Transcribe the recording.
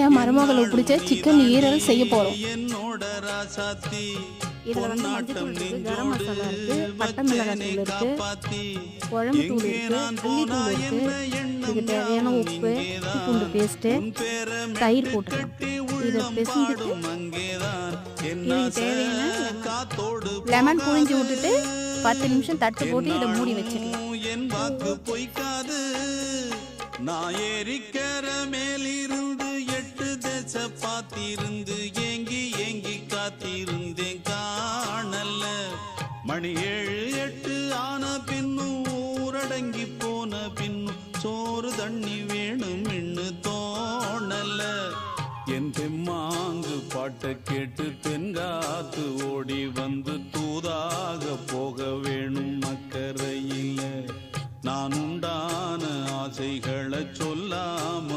என் மருமகளுக்கு பிடிச்ச சிக்கன் ஈரல் செய்ய போறோம். என்னோட ராசாத்தி இதில் வந்து மஞ்சள் இருக்கு கரம் மசாலா இருக்கு பட்டை மிளகாய் தூள் இருக்கு பாத்தி குழம்பு தூள் இருக்கு உள்ளி தூள் இருக்கு. இதுக்கு தேவையான உப்பு பூண்டு பேஸ்ட்டு தயிர் போட்டுக்கலாம். இதை பிசைஞ்சிட்டு அங்கேதான் என்ன இதுக்கு தேவையான காத்தோடு லெமன் புழிஞ்சு விட்டுட்டு பத்து நிமிஷம் தட்டு போட்டு இதை மூடி வச்சிடலாம் என் வாக்கு பொய்க்காது. நான் ஏறிக்கிற மேலிருந்து எட்டு பார்த்திருந்து பாத்திருந்து ஏங்கி ஏங்கி காத்திருந்தேன் காணல மணி ஏழு எட்டு ஆன பின்னும் ஊரடங்கி போன பின்னும் சோறு தண்ணி வேணும் இன்னு தோணல என் தெம்மாங்கு பாட்டை கேட்டு தென்காத்து ஓடி வந்து தூதாக போக வேணும் மக்கரையில் நான் உண்டான ஆசைகளை சொல்லாம